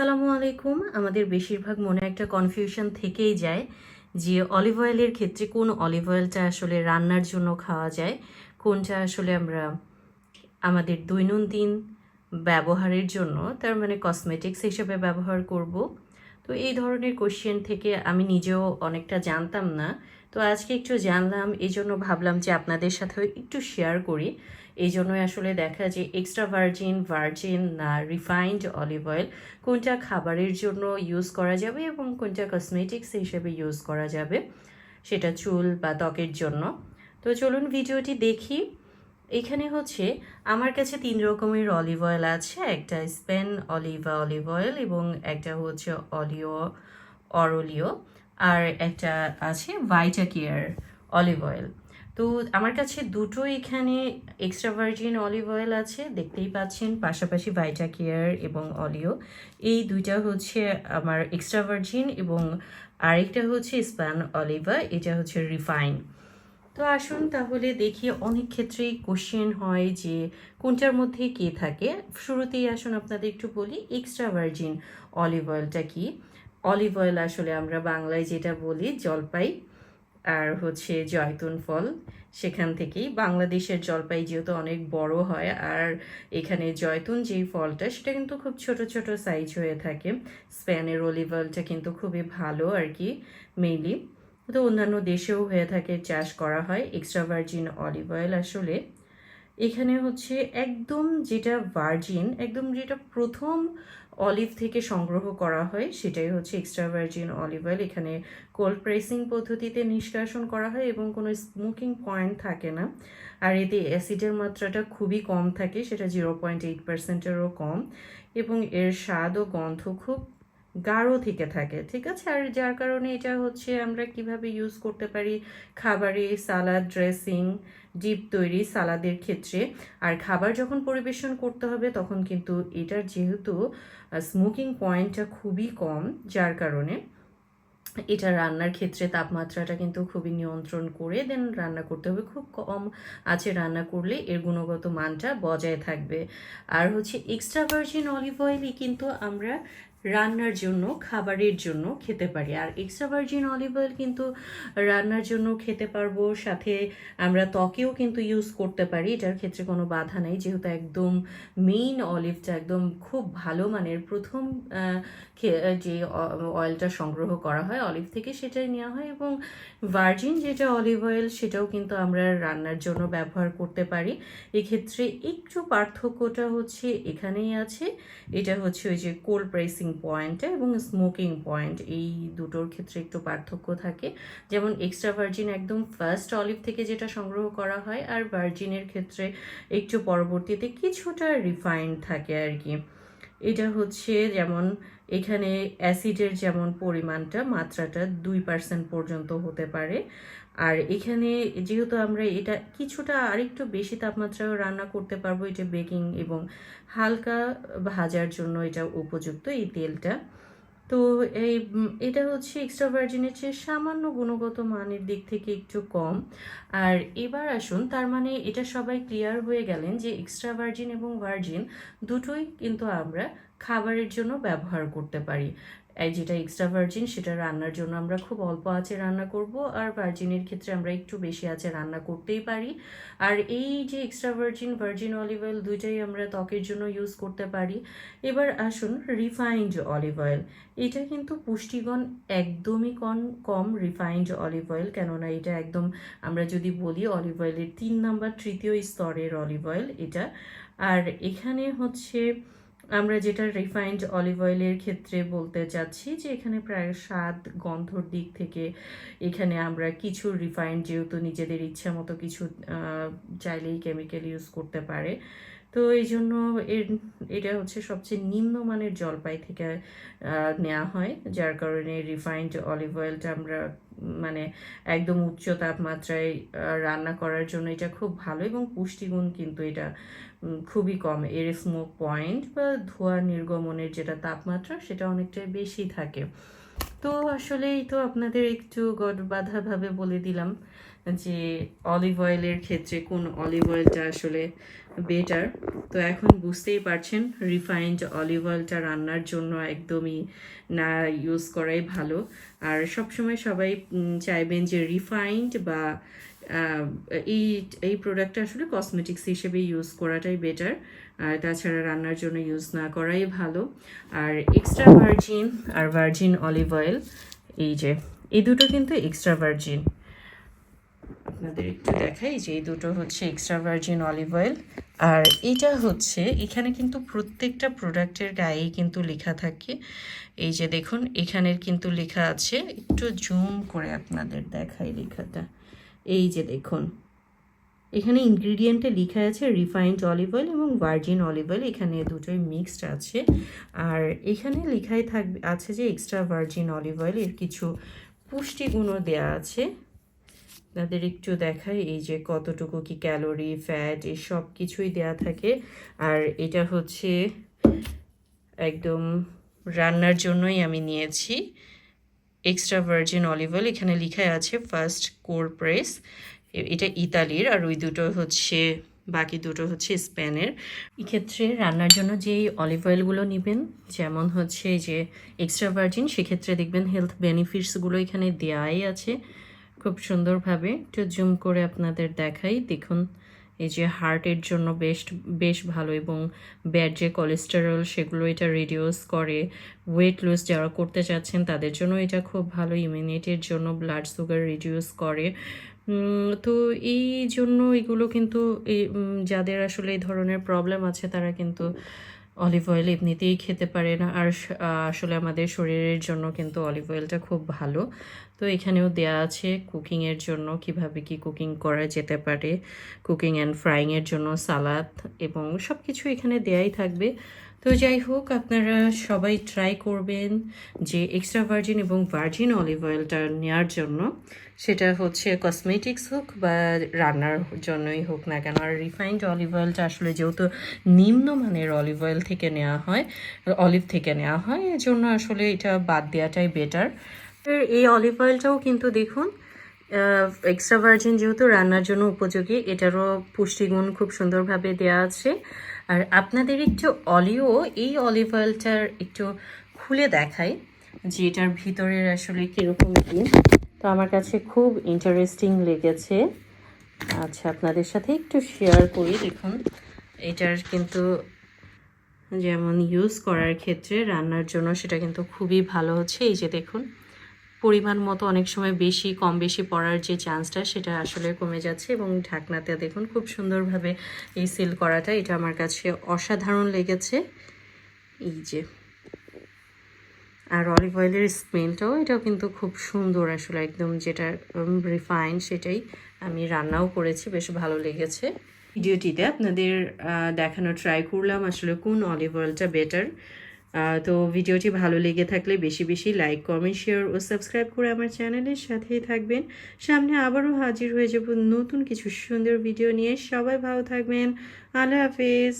আসসালামু আলাইকুম। আমাদের বেশিরভাগ মনে একটা কনফিউশন থেকেই যায় যে অলিভ অয়েলের ক্ষেত্রে কোন অলিভ অয়েলটা আসলে রান্নার জন্য খাওয়া যায়, কোনটা আসলে আমরা আমাদের দৈনন্দিন ব্যবহারের জন্য, তার মানে কসমেটিক্স হিসেবে ব্যবহার করব। তো এই ধরনের কোশ্চেন থেকে আমি নিজেও অনেকটা জানতাম না তো আজকে একটু জানলাম, এই জন্য ভাবলাম যে আপনাদের সাথেও একটু শেয়ার করি। এই জন্যই আসলে দেখা যে এক্সট্রা ভার্জিন ভার্জিন না রিফাইন্ড অলিভ অয়েল কোনটা খাবারের জন্য ইউজ করা যাবে এবং কোনটা কসমেটিক্স হিসেবে ইউজ করা যাবে, সেটা চুল বা ত্বকের জন্য। তো চলুন ভিডিওটি দেখি। এখানে হচ্ছে, আমার কাছে তিন রকমের অলিভ অয়েল আছে, একটা স্পেন অলিভা অলিভ অয়েল এবং একটা হচ্ছে অলিও অরলিও আর একটা আছে ভাইটা কেয়ার অলিভ অয়েল তো আমার কাছে দুটো এখানে এক্সট্রা ভার্জিন অলিভ অয়েল আছে, দেখতেই পাচ্ছেন। পাশাপাশি ভাইটা কেয়ার এবং অলিও এই দুইটা হচ্ছে আমার এক্সট্রা ভার্জিন এবং আরেকটা হচ্ছে স্প্যান অলিভা এটা হচ্ছে রিফাইন তো আসুন তাহলে দেখি অনেক ক্ষেত্রেই কোশ্চেন হয় যে কোনটার মধ্যে কে থাকে। শুরুতেই আসুন আপনাদের একটু বলি এক্সট্রা ভার্জিন অলিভ অয়েলটা কি? অলিভ অয়েল আসলে আমরা বাংলায় যেটা বলি জলপাই আর হচ্ছে জয়তুন ফল, সেখান থেকেই। বাংলাদেশের জলপাই যেহেতু অনেক বড় হয় আর এখানে জয়তুন যেই ফলটা, সেটা কিন্তু খুব ছোট ছোট সাইজ হয়ে থাকে। স্প্যানের অলিভ অয়েলটা কিন্তু খুবই ভালো আর কি মেইনলি তো অন্যান্য দেশেও হয়ে থাকে, চাষ করা হয়। এক্সট্রা ভার্জিন অলিভ অয়েল আসলে এখানে হচ্ছে একদম যেটা ভার্জিন একদম যেটা প্রথম অলিভ থেকে সংগ্রহ করা হয়, সেটাই হচ্ছে এক্সট্রা ভার্জিন অলিভ অয়েল এখানে কোল্ড প্রেসিং পদ্ধতিতে নিষ্কাশন করা হয় এবং কোনো স্মোকিং পয়েন্ট থাকে না। আর এতে অ্যাসিডের মাত্রাটা খুবই কম থাকে, সেটা জিরো পয়েন্ট এইট পার্সেন্টেরও কম। এবং এর স্বাদ ও গন্ধ খুব গাঢ় থেকে থাকে, ঠিক আছে? আর যার কারণে এটা হচ্ছে আমরা কীভাবে ইউজ করতে পারি খাবারে সালাদ ড্রেসিং ডিপ তৈরি সালাদের ক্ষেত্রে। আর খাবার যখন পরিবেশন করতে হবে, তখন কিন্তু এটার যেহেতু স্মোকিং পয়েন্টটা খুবই কম, যার কারণে এটা রান্নার ক্ষেত্রে তাপমাত্রাটা কিন্তু খুবই নিয়ন্ত্রণ করে দেন রান্না করতে হবে। খুব কম আছে রান্না করলে এর গুণগত মানটা বজায় থাকবে। আর হচ্ছে এক্সট্রা ভার্জিন অলিভ অয়েলই কিন্তু আমরা রান্নার জন্য, খাবারের জন্য খেতে পারি। আর এক্সট্রা ভার্জিন অলিভ অয়েল কিন্তু রান্নার জন্য খেতে পারব। সাথে আমরা ত্বকেও কিন্তু ইউজ করতে পারি। এটার ক্ষেত্রে কোনো বাধা নেই। যেহেতু একদম মেইন অলিভটা একদম খুব ভালো মানের প্রথম যে অয়েলটা সংগ্রহ করা হয় অলিভ থেকে সেটাই নেওয়া হয়। এবং ভার্জিন যেটা অলিভ অয়েল সেটাও কিন্তু আমরা রান্নার জন্য ব্যবহার করতে পারি। এক্ষেত্রে একটু পার্থক্যটা হচ্ছে এখানেই আছে। এটা হচ্ছে ওই যে কোল্ড প্রেসিং পয়েন্ট এবং স্মোকিং পয়েন্ট এই দুটোর ক্ষেত্রে একটু পার্থক্য থাকে। যেমন এক্সট্রা ভার্জিন একদম ফার্স্ট অলিভ থেকে যেটা সংগ্রহ করা হয়, আর ভার্জিনের ক্ষেত্রে একটু পরবর্তীতে কিছুটা রিফাইন্ড থাকে আর কি। এটা হচ্ছে যেমন এখানে অ্যাসিডের যেমন পরিমাণটা, মাত্রাটা দুই পার্সেন্ট পর্যন্ত হতে পারে। আর এখানে যেহেতু আমরা এটা কিছুটা আরেকটু বেশি তাপমাত্রায় রান্না করতে পারব এটা বেকিং এবং হালকা ভাজার জন্য এটা উপযুক্ত এই তেলটা। তো এই এটা হচ্ছে এক্সট্রা ভার্জিনের চেয়ে সামান্য গুণগত মানের দিক থেকে একটু কম। আর এবার আসুন, তার মানে এটা সবাই ক্লিয়ার হয়ে গেলেন যে এক্সট্রা ভার্জিন এবং ভার্জিন দুটোই কিন্তু আমরা খাবারের জন্য ব্যবহার করতে পারি। এই যেটা এক্সট্রা ভার্জিন সেটা রান্নার জন্য আমরা খুব অল্প আঁচে রান্না করব, আর ভার্জিনের ক্ষেত্রে আমরা একটু বেশি আঁচে রান্না করতেই পারি। আর এই যে extra virgin virgin olive oil দুইটাই আমরা ত্বকের জন্য ইউজ করতে পারি। এবার আসুন রিফাইন্ড অলিভ অয়েল এটা কিন্তু পুষ্টিগণ একদমই কম কম রিফাইন্ড অলিভ অয়েল কেননা এটা একদম আমরা যদি বলি অলিভ অয়েলের তিন নাম্বার তৃতীয় স্তরের অলিভ অয়েল এটা। আর এখানে হচ্ছে আমরা যেটা রিফাইন্ড অলিভ অয়েলের ক্ষেত্রে বলতে চাচ্ছি যে এখানে প্রায় স্বাদ, গন্ধর দিক থেকে এখানে আমরা কিছু রিফাইন্ড যেহেতু নিজেদের ইচ্ছা মতো কিছু চাইলেই কেমিক্যাল ইউজ করতে পারে। তো এই জন্য এর, এটা হচ্ছে সবচেয়ে নিম্নমানের জলপাই থেকে নেওয়া হয়, যার কারণে রিফাইন্ড অলিভ অয়েলটা আমরা মানে একদম উচ্চ তাপমাত্রায় রান্না করার জন্য এটা খুব ভালো এবং পুষ্টিগুণ কিন্তু এটা খুবই কম। এর স্মোক পয়েন্ট বা ধোঁয়া নির্গমনের যেটা তাপমাত্রা, সেটা অনেকটাই বেশি থাকে। তো আসলে এই তো আপনাদের একটু গড় বাঁধাভাবে বলে দিলাম যে অলিভ অয়েলের ক্ষেত্রে কোন অলিভ অয়েলটা আসলে বেটার তো এখন বুঝতেই পারছেন রিফাইন্ড অলিভ অয়েলটা রান্নার জন্য একদমই না ইউজ করাই ভালো। আর সবসময় সবাই চাইবেন যে রিফাইন্ড বা এই এই প্রোডাক্টটা আসলে কসমেটিক্স হিসেবে ইউজ করাটাই বেটার আর তাছাড়া রান্নার জন্য ইউজ না করাই ভালো। আর এক্সট্রা ভার্জিন আর ভার্জিন অলিভ অয়েল এই যে, এই দুটো কিন্তু এক্সট্রা ভার্জিন আপনাদের একটু দেখাই যে এই দুটো হচ্ছে এক্সট্রা ভার্জিন অলিভ অয়েল আর এটা হচ্ছে, এখানে কিন্তু প্রত্যেকটা প্রোডাক্টের গায়েই কিন্তু লেখা থাকে। এই যে দেখুন, এখানের কিন্তু লেখা আছে, একটু জুম করে আপনাদের দেখাই লেখাটা। এই যে দেখুন, এখানে ইনগ্রিডিয়েন্টে লেখা আছে রিফাইন্ড অলিভ অয়েল এবং ভার্জিন অলিভ অয়েল এখানে দুটোই মিক্সড আছে। আর এখানে লেখাই থাকবে, আছে যে এক্সট্রা ভার্জিন অলিভ অয়েল এর কিছু পুষ্টিগুণও দেওয়া আছে। তাদের একটু দেখায় এই যে কতটুকু কি ক্যালোরি ফ্যাট এই সব কিছুই দেয়া থাকে। আর এটা হচ্ছে একদম রান্নার জন্যই আমি নিয়েছি। এক্সট্রা ভার্জিন অলিভ অয়েল এখানে লেখা আছে ফার্স্ট কোর প্রেস এটা ইতালির আর ওই দুটো হচ্ছে, বাকি দুটো হচ্ছে স্পেনের। এক্ষেত্রে রান্নার জন্য যেই অলিভ অয়েলগুলো নেবেন, যেমন হচ্ছে যে এক্সট্রা ভার্জিন সেক্ষেত্রে দেখবেন হেলথ বেনিফিটসগুলো এখানে দেওয়াই আছে। খুব সুন্দরভাবে একটু জুম করে আপনাদের দেখাই, দেখুন। এই যে হার্টের জন্য বেশ বেশ ভালো এবং ব্যাড যে কোলেস্টেরল সেগুলো এটা রিডিউস করে ওয়েট লুজ যারা করতে চাচ্ছেন তাদের জন্য এটা খুব ভালো ইমিউনিটির জন্য ব্লাড সুগার রিডিউস করে। তো এই জন্য এগুলো কিন্তু যাদের আসলে এই ধরনের প্রবলেম আছে তারা কিন্তু অলিভ অয়েল এমনিতেই খেতে পারে না। আর আসলে আমাদের শরীরের জন্য কিন্তু অলিভ অয়েলটা খুব ভালো। তো এখানেও দেয়া আছে কুকিংয়ের জন্য কীভাবে কি কুকিং করা যেতে পারে। কুকিং অ্যান্ড ফ্রাইংয়ের জন্য সালাদ এবং সব কিছু এখানে দেয়াই থাকবে। তো যাই হোক আপনারা সবাই ট্রাই করবেন যে এক্সট্রা ভার্জিন এবং ভার্জিন অলিভ অয়েলটা নেওয়ার জন্য। সেটা হচ্ছে কসমেটিক্স হোক বা রান্নার জন্যই হোক না কেন, আর রিফাইন্ড অলিভ অয়েলটা আসলে যেহেতু নিম্নমানের অলিভ অয়েল থেকে নেওয়া হয় অলিভ থেকে নেওয়া হয়, এজন্য আসলে এটা বাদ দেওয়াটাই বেটার এই অলিভ অয়েলটাও কিন্তু দেখুন এক্সট্রা ভার্জিন যেহেতু রান্নার জন্য উপযোগী, এটারও পুষ্টিগুণ খুব সুন্দরভাবে দেওয়া আছে। আর আপনাদের একটু অলিও, এই অলিভ অয়েলটার একটু খুলে দেখাই যে এটার ভিতরের আসলে কীরকম কি। তো আমার কাছে খুব ইন্টারেস্টিং লেগেছে। আচ্ছা আপনাদের সাথে একটু শেয়ার করি, দেখুন। এটার কিন্তু যেমন ইউজ করার ক্ষেত্রে রান্নার জন্য সেটা কিন্তু খুবই ভালো হচ্ছে। এই যে দেখুন পরিমাণ মতো অনেক সময় বেশি, কম বেশি পড়ার যে চান্সটা, সেটা আসলে কমে যাচ্ছে এবং ঢাকনাতে দেখুন খুব সুন্দরভাবে এই সিল করাটা, এটা আমার কাছে অসাধারণ লেগেছে। এই যে। আর অলিভ অয়েলের স্মেলটাও, এটাও কিন্তু খুব সুন্দর আসলে, একদম যেটা রিফাইন সেটাই আমি রান্নাও করেছি, বেশ ভালো লেগেছে। ভিডিওটিতে আপনাদের দেখানো ট্রাই করলাম আসলে কোন অলিভ অয়েলটা বেটার তো ভিডিওটি ভালো লেগে থাকলে বেশি বেশি লাইক কমেন্ট শেয়ার ও সাবস্ক্রাইব করে আমার চ্যানেলের সাথেই থাকবেন। সামনে আবারও হাজির হয়ে যাব নতুন কিছু সুন্দর ভিডিও নিয়ে। সবাই ভালো থাকবেন। আল্লাহ হাফেজ।